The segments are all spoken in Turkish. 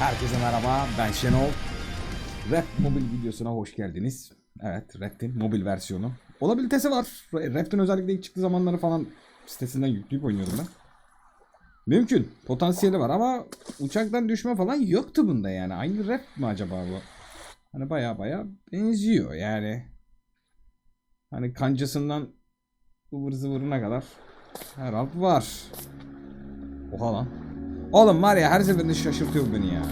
Herkese merhaba, ben Şenol. Rap mobil videosuna hoş geldiniz. Evet, Rap'in mobil versiyonu. Olabilitesi var. Rap'in özellikle ilk çıktığı zamanları falan sitesinden yükleyip oynuyordum ben. Mümkün, potansiyeli var ama uçaktan düşme falan yoktu bunda yani. Aynı rap mi acaba bu? Hani baya baya benziyor yani. Hani kancasından ıvır zıvırına kadar her var. Oha lan. Oğlum var ya her seferinde şaşırtıyor beni ya.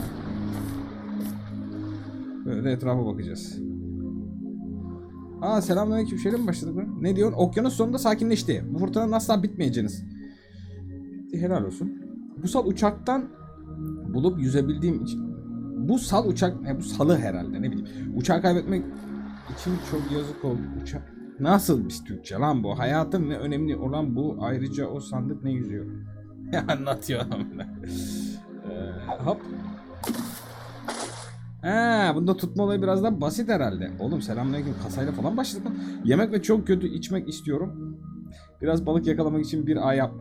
Böyle etrafa bakacağız. Aa selamünaleyküm. Şöyle mi başladık lan? Ne diyorsun? Okyanus sonunda sakinleşti. Bu fırtınanın asla bitmeyeceğiniz. Helal olsun. Bu sal uçaktan bulup yüzebildiğim için bu sal uçak e, bu salı herhalde ne bileyim. Uçağı kaybetmek için çok yazık oldu. Uçak nasıl bir Türkçe lan bu? Hayatım ne önemli olan bu. Ayrıca o sandık ne yüzüyor? Anlatıyor adam. ee, hop. Ha, bunda tutma olayı biraz daha basit herhalde. Oğlum selamünaleyküm kasayla falan başladık mı? Yemek ve çok kötü içmek istiyorum. Biraz balık yakalamak için bir ağ yap.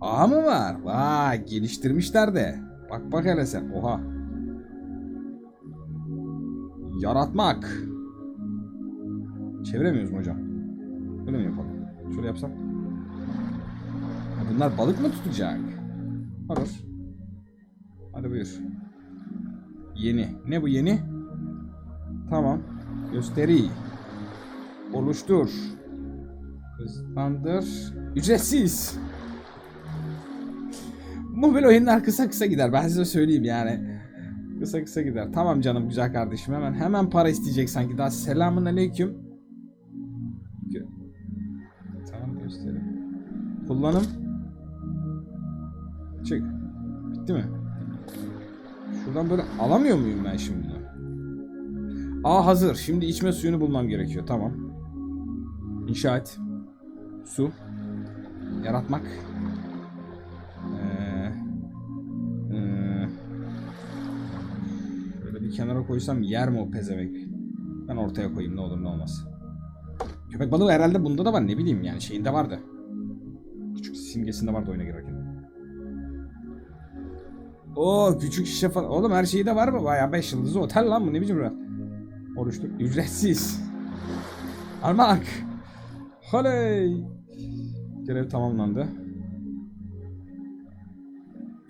Ağ mı var? Vay geliştirmişler de. Bak bak hele sen. Oha. Yaratmak. Çeviremiyoruz mu hocam? Böyle mi yapalım? Şöyle yapsam. Bunlar balık mı tutacak? Olur. Hadi buyur. Yeni. Ne bu yeni? Tamam. Gösteri. Oluştur. Hızlandır. Ücretsiz. Mobil oyunlar kısa kısa gider. Ben size söyleyeyim yani. Kısa kısa gider. Tamam canım güzel kardeşim. Hemen hemen para isteyecek sanki. Daha selamun aleyküm. Tamam gösterim. Kullanım. Çık. Bitti mi? Şuradan böyle alamıyor muyum ben şimdi? Aa hazır. Şimdi içme suyunu bulmam gerekiyor. Tamam. İnşa et. Su. Yaratmak. Ee, ee, şöyle bir kenara koysam yer mi o pezevenk? Ben ortaya koyayım ne olur ne olmaz. Köpek balığı herhalde bunda da var ne bileyim yani şeyinde vardı. Küçük simgesinde vardı oyuna girerken. Oo küçük şişe falan. Oğlum her şeyi de var mı? Bayağı 5 yıldızlı otel lan bu ne biçim burası? Oluştur. Ücretsiz. Almak. Oley. Görev tamamlandı.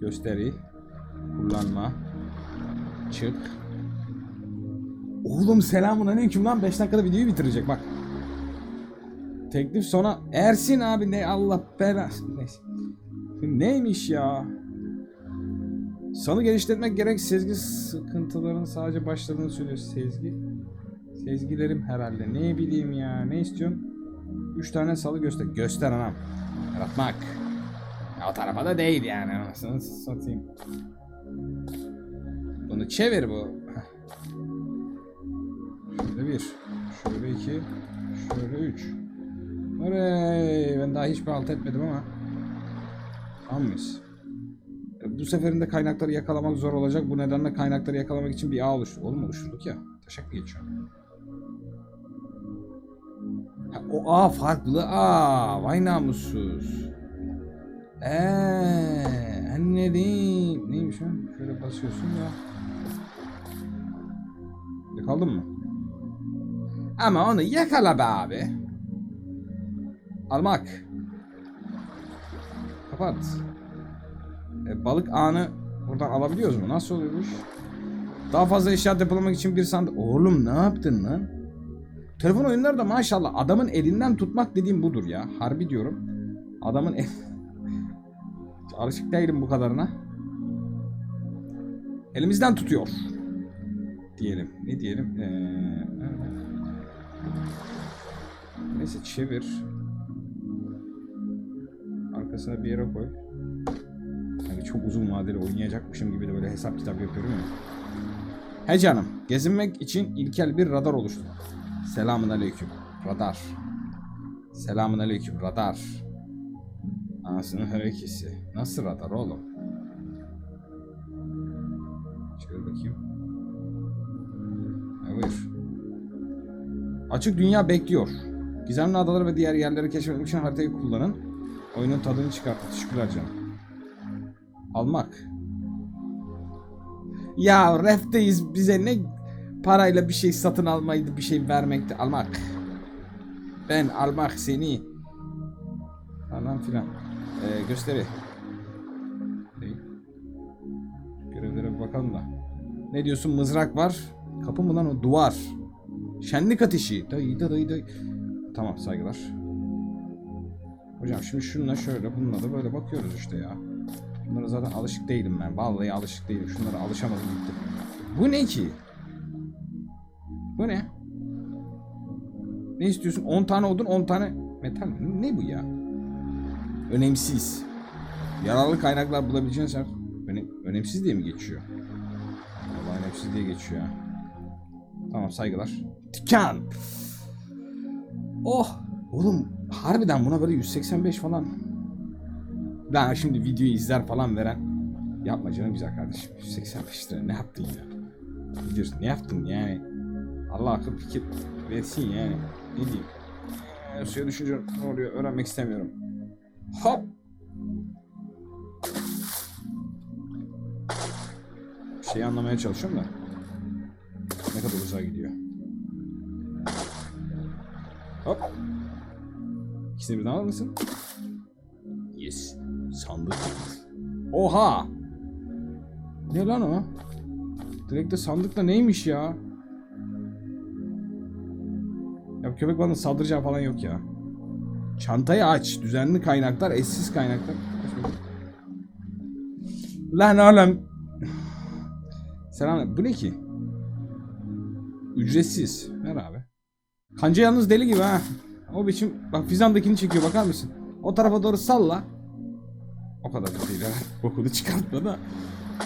Gösteri. Kullanma. Çık. Oğlum selamun aleyküm lan 5 dakikada videoyu bitirecek bak. Teklif sona Ersin abi ne Allah belasın. Neyse. Neymiş ya? Salı geliştirmek gerek sezgi sıkıntıların sadece başladığını söylüyor sezgi. Sezgilerim herhalde. Ne bileyim ya. Ne istiyorsun? Üç tane salı göster. Göster anam. Yaratmak. Ya o tarafa da değil yani. Anasını satayım. Bunu çevir bu. Şöyle bir. Şöyle iki. Şöyle üç. Orey. Ben daha hiçbir alt etmedim ama. Tamam mıyız? Bu seferinde kaynakları yakalamak zor olacak. Bu nedenle kaynakları yakalamak için bir ağ oluşturduk. Oğlum oluşturduk ya. Taşak mı geçiyor? Ha, o ağ farklı ağ. Vay namussuz. Eee anladım. Neymiş o? Şöyle basıyorsun ya. Yakaldın mı? Ama onu yakala be abi. Almak. Kapat. E, balık ağını buradan alabiliyoruz mu? Nasıl oluyormuş? Daha fazla eşya depolamak için bir sandık. Oğlum ne yaptın lan? Telefon oyunları da maşallah adamın elinden tutmak dediğim budur ya. Harbi diyorum. Adamın el... Alışık değilim bu kadarına. Elimizden tutuyor. Diyelim. Ne diyelim? Ee, neyse çevir. Arkasına bir yere koy. Çok uzun vadeli oynayacakmışım gibi de böyle hesap kitap yapıyorum ya. He canım, gezinmek için ilkel bir radar oluştu. Selamun aleyküm. Radar. Selamun aleyküm. Radar. Anasının harekesi. Nasıl radar oğlum? Şöyle bakayım. Buyur. Açık dünya bekliyor. Gizemli adaları ve diğer yerleri keşfetmek için haritayı kullanın. Oyunun tadını çıkartın. Teşekkürler canım. Almak. Ya refteyiz bize ne parayla bir şey satın almaydı bir şey vermekti almak. Ben almak seni. Falan filan. Ee, gösteri. Değil. Görevlere bakalım da. Ne diyorsun mızrak var. Kapı mı lan o duvar. Şenlik ateşi. Dayı da dayı dayı. Tamam saygılar. Hocam şimdi şununla şöyle bununla da böyle bakıyoruz işte ya. Bunlara zaten alışık değilim ben. Vallahi alışık değilim. Şunlara alışamadım gitti. Bu ne ki? Bu ne? Ne istiyorsun? 10 tane odun 10 tane metal mi? Ne bu ya? Önemsiz. Yararlı kaynaklar bulabileceğin şey öne, önemsiz diye mi geçiyor? Vallahi önemsiz diye geçiyor. Tamam saygılar. Tikan. Oh. Oğlum harbiden buna böyle 185 falan. Ben şimdi videoyu izler falan veren yapma canım güzel kardeşim. 185 lira ne yaptın ya? Gidiyorsun ne yaptın yani? Allah akıl fikir versin yani. Ne diyeyim? Ee, suya düşünce ne oluyor öğrenmek istemiyorum. Hop. Şeyi anlamaya çalışıyorum da. Ne kadar uzağa gidiyor. Hop. İkisini birden alır mısın? Yes. Sandık. Oha. Ne lan o? Direkt de sandıkta neymiş ya? Ya köpek balığına saldıracağı falan yok ya. Çantayı aç. Düzenli kaynaklar, eşsiz kaynaklar. Lan oğlum. Selam. Bu ne ki? Ücretsiz. Ver abi. Kanca yalnız deli gibi ha. O biçim bak Fizan'dakini çekiyor bakar mısın? O tarafa doğru salla. O kadar da değil ha. Bokunu çıkartma da.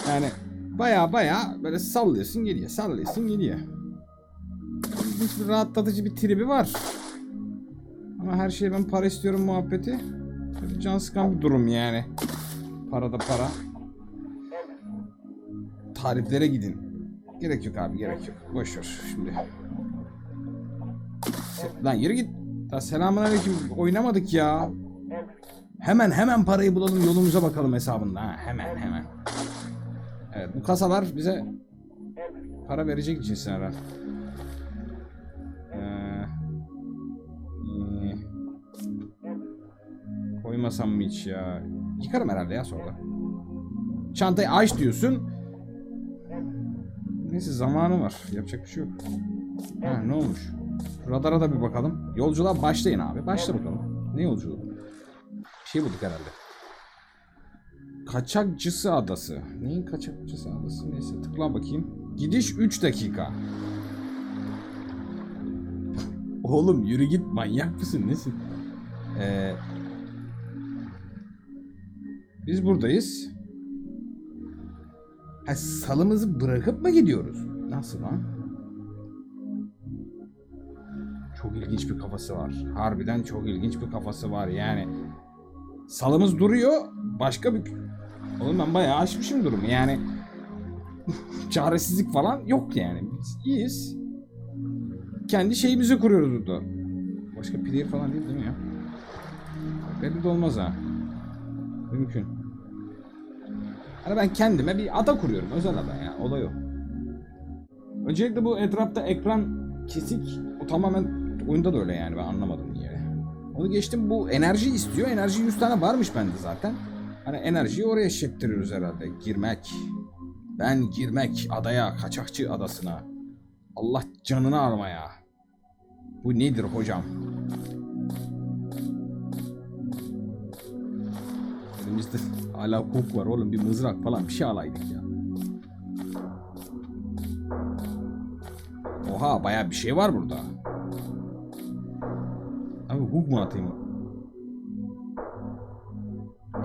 Yani baya baya böyle sallıyorsun geliyor. Sallıyorsun geliyor. İlginç rahatlatıcı bir tribi var. Ama her şeye ben para istiyorum muhabbeti. Tabii can sıkan bir durum yani. Para da para. Tariflere gidin. Gerek yok abi gerek yok. Boş ver şimdi. Lan yürü git. Daha selamun aleyküm oynamadık ya. Hemen hemen parayı bulalım yolumuza bakalım hesabında. Ha, hemen hemen. Evet bu kasalar bize para verecek cinsin herhalde. Ee, ee, koymasam mı hiç ya? Yıkarım herhalde ya sonra. Çantayı aç diyorsun. Neyse zamanı var. Yapacak bir şey yok. Ha ne olmuş? Radara da bir bakalım. Yolculuğa başlayın abi. Başla bakalım. Ne yolculuğu? Şey bulduk herhalde. Kaçakçısı adası. Neyin kaçakçısı adası? Neyse tıkla bakayım. Gidiş 3 dakika. Oğlum yürü git manyak mısın nesin? Ee, biz buradayız. Ha, salımızı bırakıp mı gidiyoruz? Nasıl lan? Çok ilginç bir kafası var. Harbiden çok ilginç bir kafası var yani. Salımız duruyor. Başka bir... Oğlum ben bayağı aşmışım durumu yani. Çaresizlik falan yok yani. Biz iyiyiz. Kendi şeyimizi kuruyoruz burada. Başka player falan değil değil mi ya? Belli de olmaz ha. Mümkün. Hani ben kendime bir ada kuruyorum. Özel ada ya. Olay o. Öncelikle bu etrafta ekran kesik. O tamamen oyunda da öyle yani. Ben anlamadım. Onu geçtim bu enerji istiyor. Enerji 100 tane varmış bende zaten. Hani enerjiyi oraya şettiriyoruz herhalde. Girmek. Ben girmek adaya, kaçakçı adasına. Allah canını almaya. Bu nedir hocam? Elimizde hala kuk var oğlum. Bir mızrak falan bir şey alaydık ya. Oha baya bir şey var burada. Abi hook mu atayım?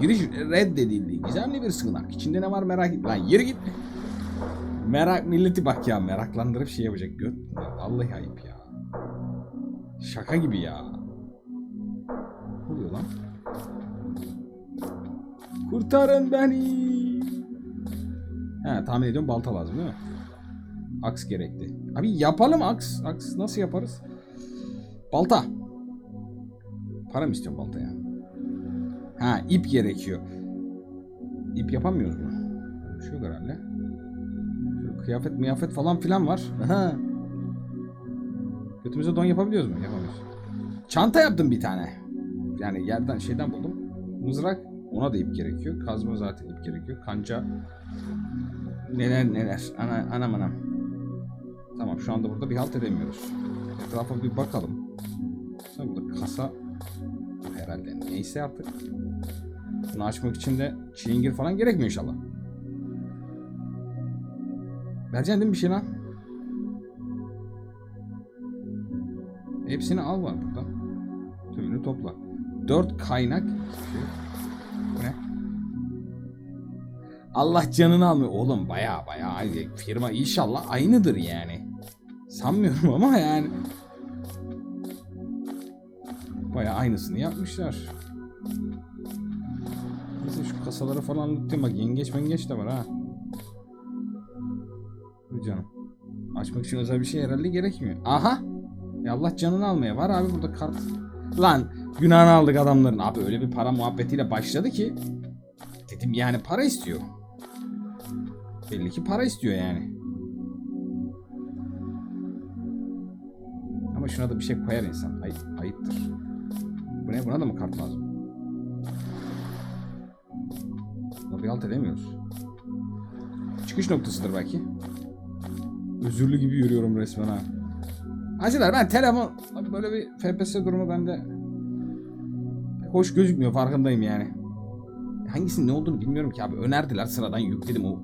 Giriş reddedildi. Gizemli bir sığınak. İçinde ne var merak et. Lan yürü git. Merak milleti bak ya meraklandırıp şey yapacak göt. Vallahi ayıp ya. Şaka gibi ya. Ne oluyor lan? Kurtarın beni. He tahmin ediyorum balta lazım değil mi? Aks gerekli. Abi yapalım aks. Aks nasıl yaparız? Balta. Para mı istiyorsun baltaya? Ha ip gerekiyor. İp yapamıyoruz mu? Şey yok herhalde. kıyafet miyafet falan filan var. Aha. Götümüze don yapabiliyoruz mu? Yapamıyoruz. Çanta yaptım bir tane. Yani yerden şeyden buldum. Mızrak ona da ip gerekiyor. Kazma zaten ip gerekiyor. Kanca neler neler. Ana, anam anam. Tamam şu anda burada bir halt edemiyoruz. Etrafa bir bakalım. Sonra burada kasa herhalde neyse artık. Bunu açmak için de çilingir falan gerekmiyor inşallah. Vereceksin değil mi bir şey lan? Hepsini al var burada. Tümünü topla. Dört kaynak. Bu ne? Allah canını almıyor. Oğlum baya baya. Firma inşallah aynıdır yani. Sanmıyorum ama yani. Baya aynısını yapmışlar. Neyse şu kasaları falan unuttum bak yengeç mengeç de var ha. Dur canım. Açmak için özel bir şey herhalde gerekmiyor. Aha! Ya Allah canını almaya var abi burada kart. Lan günahını aldık adamların. Abi öyle bir para muhabbetiyle başladı ki. Dedim yani para istiyor. Belli ki para istiyor yani. Ama şuna da bir şey koyar insan. Ay, ayıptır. Bu ne? Buna da mı kart lazım? Bir alt edemiyoruz. Çıkış noktasıdır belki. Özürlü gibi yürüyorum resmen ha. Acılar ben telefon böyle bir FPS durumu bende hoş gözükmüyor farkındayım yani. Hangisinin ne olduğunu bilmiyorum ki abi. Önerdiler sıradan yükledim o.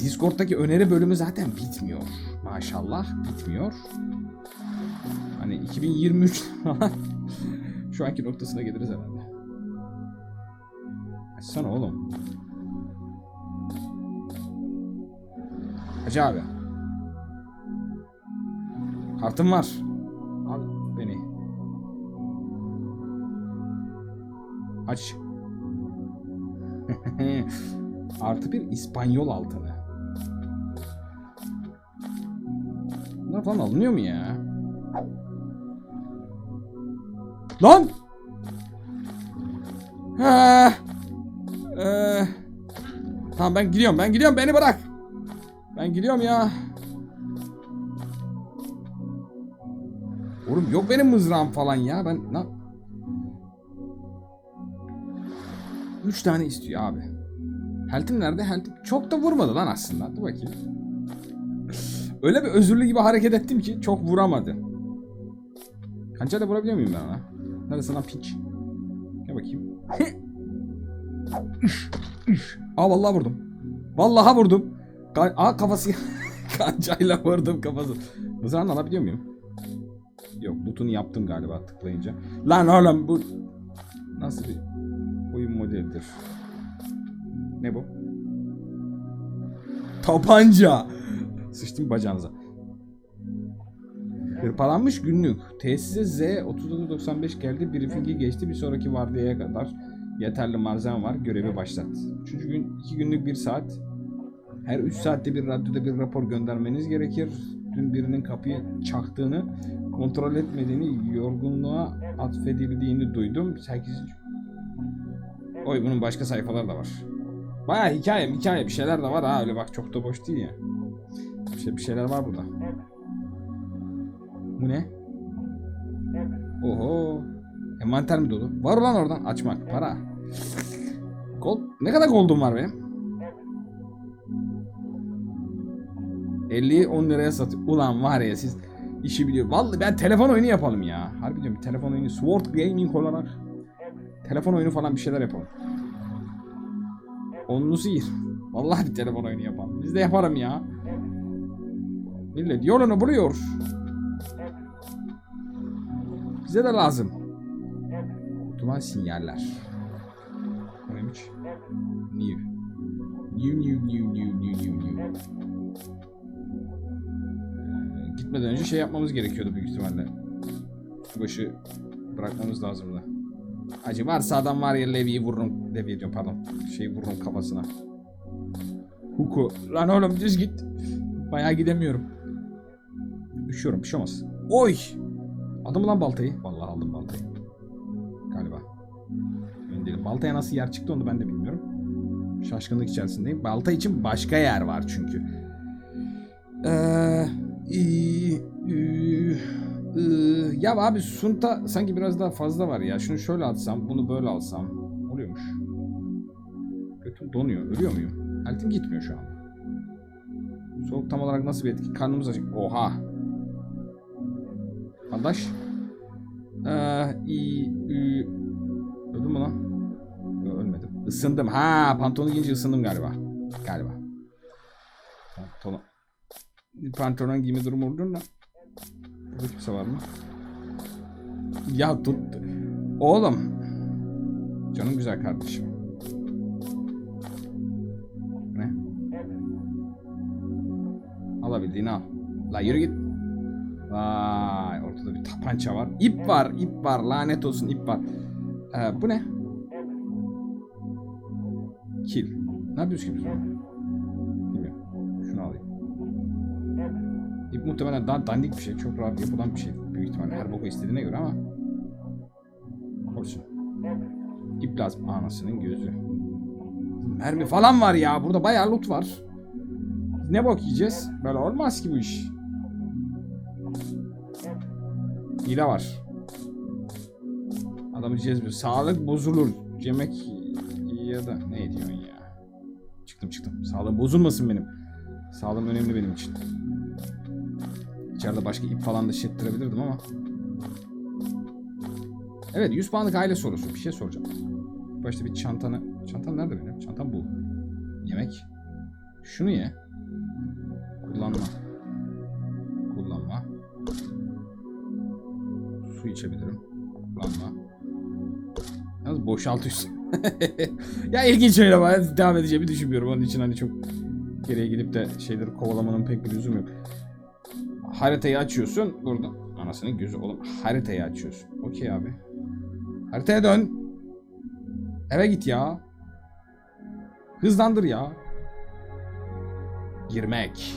Discord'daki öneri bölümü zaten bitmiyor. Maşallah bitmiyor. Hani 2023 falan şu anki noktasına geliriz herhalde. Açsana oğlum. Hacı abi. Kartım var. Al beni. Aç. Artı bir İspanyol altını. Bunlar falan alınıyor mu ya? Lan! Ee, tamam ben gidiyorum ben gidiyorum beni bırak. Ben gidiyorum ya. Oğlum yok benim mızrağım falan ya. Ben ne Üç tane istiyor abi. Heltim nerede? Heltim çok da vurmadı lan aslında. Dur bakayım. Öyle bir özürlü gibi hareket ettim ki çok vuramadı. Kancayla vurabiliyor muyum ben ona? Neresi lan pinç? Gel bakayım. Aa vallahi vurdum. Vallahi vurdum. Ka Aa kafası kancayla vurdum kafası. Mızrağını alabiliyor muyum? Yok loot'unu yaptım galiba tıklayınca. Lan oğlum bu nasıl bir oyun modelidir? Ne bu? Tabanca. Sıçtım bacağınıza. Hırpalanmış günlük. Tesise Z 3995 geldi. Briefingi geçti. Bir sonraki vardiyaya kadar yeterli malzeme var. Görevi başlat. Üçüncü gün 2 günlük 1 saat. Her 3 saatte bir radyoda bir rapor göndermeniz gerekir. Dün birinin kapıyı çaktığını, kontrol etmediğini, yorgunluğa atfedildiğini duydum. 8. Oy bunun başka sayfaları da var. Baya hikaye hikaye bir şeyler de var ha öyle bak çok da boş değil ya. Bir, şey, bir şeyler var burada. Bu ne? Oho. Envanter mi dolu? Var ulan oradan açmak para. Gold ne kadar gold'um var benim? 50'yi 10 liraya satıyor. Ulan var ya siz işi biliyor. Vallahi ben telefon oyunu yapalım ya. Harbi diyorum telefon oyunu Sword Gaming olarak telefon oyunu falan bir şeyler yapalım. Onlu sihir. Vallahi bir telefon oyunu yapalım. Biz de yaparım ya. Millet yolunu buluyor. Bize de lazım. Kutulan sinyaller. Bu neymiş? New. New new new new new new new. Ee, gitmeden önce şey yapmamız gerekiyordu büyük ihtimalle. Şu başı bırakmamız lazımdı. Acı varsa adam var ya Levi'yi vururum. Levi diyorum pardon. Şeyi vururum kafasına. Huku. Lan oğlum düz git. Bayağı gidemiyorum. Üşüyorum bir şey olmaz. Oy! Aldım mı lan baltayı? Vallahi aldım baltayı. Galiba. Emin. Baltaya nasıl yer çıktı onu ben de bilmiyorum. Şaşkınlık içerisindeyim. Balta için başka yer var çünkü. Ee, i- ü- ı- ya abi sunta sanki biraz daha fazla var ya. Şunu şöyle atsam, bunu böyle alsam. Oluyormuş. Götüm donuyor. Ölüyor muyum? Eltim gitmiyor şu anda. Soğuk tam olarak nasıl bir etki? Karnımız acık. Oha. Kardeş. Ee, i, ü, öldüm mü lan? Ölmedim. Isındım. Ha, pantolonu giyince ısındım galiba. Galiba. Pantolon. Pantolon giyme durumu olur da. Burada kimse var mı? Ya tut. Oğlum. Canım güzel kardeşim. Ne? Alabildiğini al. La yürü git. Vay ortada bir tapança var. İp var, ip var. Lanet olsun ip var. Ee, bu ne? Kil. Ne yapıyoruz ki biz bunu? Şunu alayım. İp muhtemelen daha dandik bir şey. Çok rahat yapılan bir şey. Büyük ihtimalle her boku istediğine göre ama. Olsun. İp lazım. Anasının gözü. Mermi falan var ya. Burada bayağı loot var. Ne bok yiyeceğiz? Böyle olmaz ki bu iş. Hile var. Adamı cezbiyor. Sağlık bozulur. Yemek ya da ne diyorsun ya? Çıktım çıktım. Sağlığım bozulmasın benim. Sağlığım önemli benim için. İçeride başka ip falan da şettirebilirdim ama. Evet 100 puanlık aile sorusu. Bir şey soracağım. Başta bir çantanı... Çantam nerede benim? Çantam bu. Yemek. Şunu ye. Kullanma. Kullanma. Su içebilirim. Kullanma. Yalnız boşalt üst. ya ilginç öyle ama devam edeceğimi düşünmüyorum. Onun için hani çok geriye gidip de şeyleri kovalamanın pek bir lüzumu yok. Haritayı açıyorsun. Burada. Anasının gözü oğlum. Haritayı açıyorsun. Okey abi. Haritaya dön. Eve git ya. Hızlandır ya. Girmek.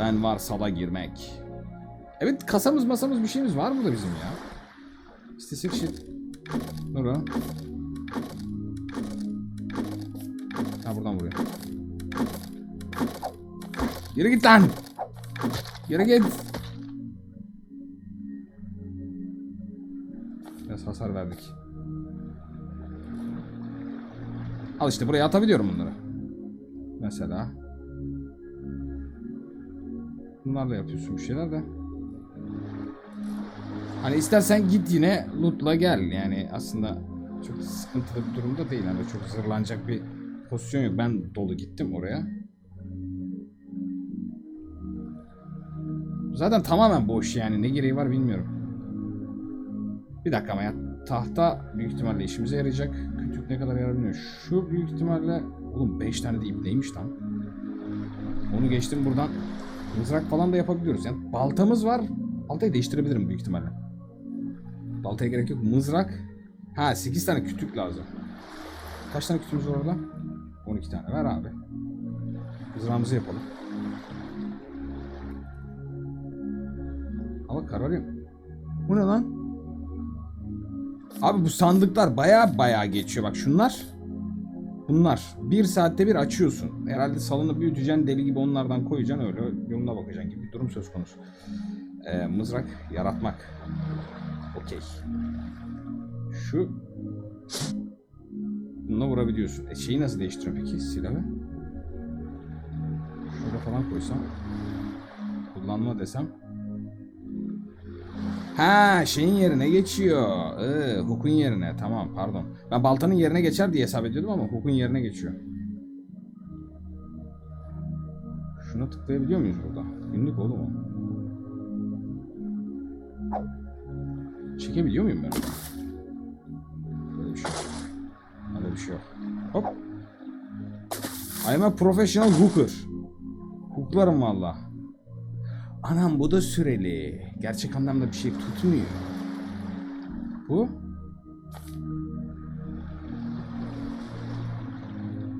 Ben var sala girmek. Evet kasamız masamız bir şeyimiz var mı da bizim ya? İstesek shit. Nura. Ha buradan vuruyor. Yürü git lan. Yürü git. Biraz hasar verdik. Al işte buraya atabiliyorum bunları. Mesela. Bunlarla yapıyorsun bir şeyler de. Hani istersen git yine lootla gel. Yani aslında çok sıkıntılı bir durumda değil. Hani çok zırlanacak bir pozisyon yok. Ben dolu gittim oraya. Zaten tamamen boş yani. Ne gereği var bilmiyorum. Bir dakika ama ya. Tahta büyük ihtimalle işimize yarayacak. Kütük ne kadar yarar. Şu büyük ihtimalle... Oğlum 5 tane de ip neymiş lan? Onu geçtim buradan. Mızrak falan da yapabiliyoruz. Yani baltamız var. Baltayı değiştirebilirim büyük ihtimalle. Baltaya gerek yok. Mızrak. Ha 8 tane kütük lazım. Kaç tane kütüğümüz var orada? 12 tane. Ver abi. Mızrağımızı yapalım. Hava kararıyor. Bu ne lan? Abi bu sandıklar baya baya geçiyor. Bak şunlar. Bunlar. Bir saatte bir açıyorsun. Herhalde salını büyüteceksin. Deli gibi onlardan koyacaksın. Öyle yoluna bakacaksın gibi bir durum söz konusu. Ee, mızrak yaratmak. Okey. Şu. Bununla vurabiliyorsun. E şeyi nasıl değiştiriyorum peki silahı? Şurada falan koysam. Kullanma desem. Ha şeyin yerine geçiyor. Ee, hukun yerine. Tamam pardon. Ben baltanın yerine geçer diye hesap ediyordum ama hukun yerine geçiyor. Şuna tıklayabiliyor muyuz burada? Günlük oğlum o. Çekebiliyor muyum ben? Böyle bir şey yok. Böyle bir şey yok. Hop. I am a professional hooker. Hooklarım valla. Anam bu da süreli. Gerçek anlamda bir şey tutmuyor. Bu?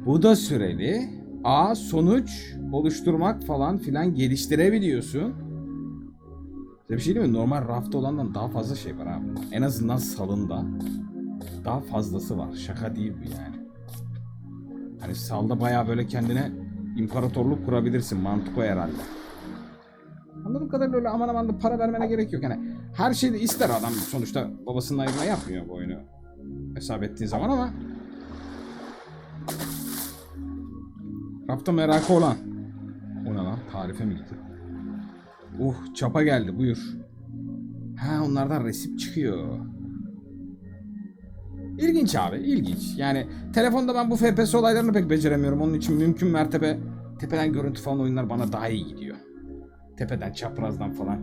Bu da süreli. A sonuç oluşturmak falan filan geliştirebiliyorsun. Size bir şey değil mi? Normal rafta olandan daha fazla şey var abi. En azından salında daha fazlası var. Şaka değil bu yani. Hani salda bayağı böyle kendine imparatorluk kurabilirsin. Mantık o herhalde. Anladığım kadarıyla öyle aman aman da para vermene gerek yok. Yani her şeyi de ister adam sonuçta babasının ayrına yapmıyor bu oyunu. Hesap ettiğin zaman ama Rafta merakı olan. O ne lan? Tarife mi gitti? Uh çapa geldi buyur. Ha onlardan resim çıkıyor. İlginç abi ilginç. Yani telefonda ben bu FPS olaylarını pek beceremiyorum. Onun için mümkün mertebe tepeden görüntü falan oyunlar bana daha iyi gidiyor. Tepeden çaprazdan falan.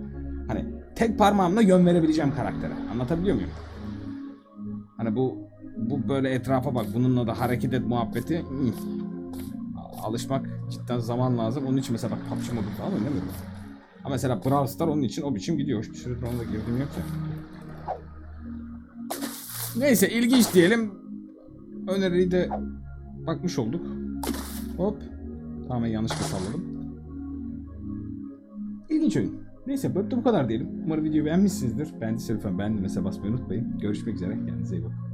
Hani tek parmağımla yön verebileceğim karaktere. Anlatabiliyor muyum? Hani bu bu böyle etrafa bak bununla da hareket et muhabbeti. Alışmak cidden zaman lazım. Onun için mesela bak PUBG Mobile falan oynamıyorum. Ama mesela Brawl Star onun için o biçim gidiyor. Hiçbir süredir ona da girdiğim yok ya. Neyse ilginç diyelim. Öneriyi de bakmış olduk. Hop. Tamamen yanlışlıkla salladım. İlginç oyun. Neyse bu kadar diyelim. Umarım videoyu beğenmişsinizdir. Beğendiyse lütfen beğendim mesela basmayı unutmayın. Görüşmek üzere. Kendinize iyi bakın.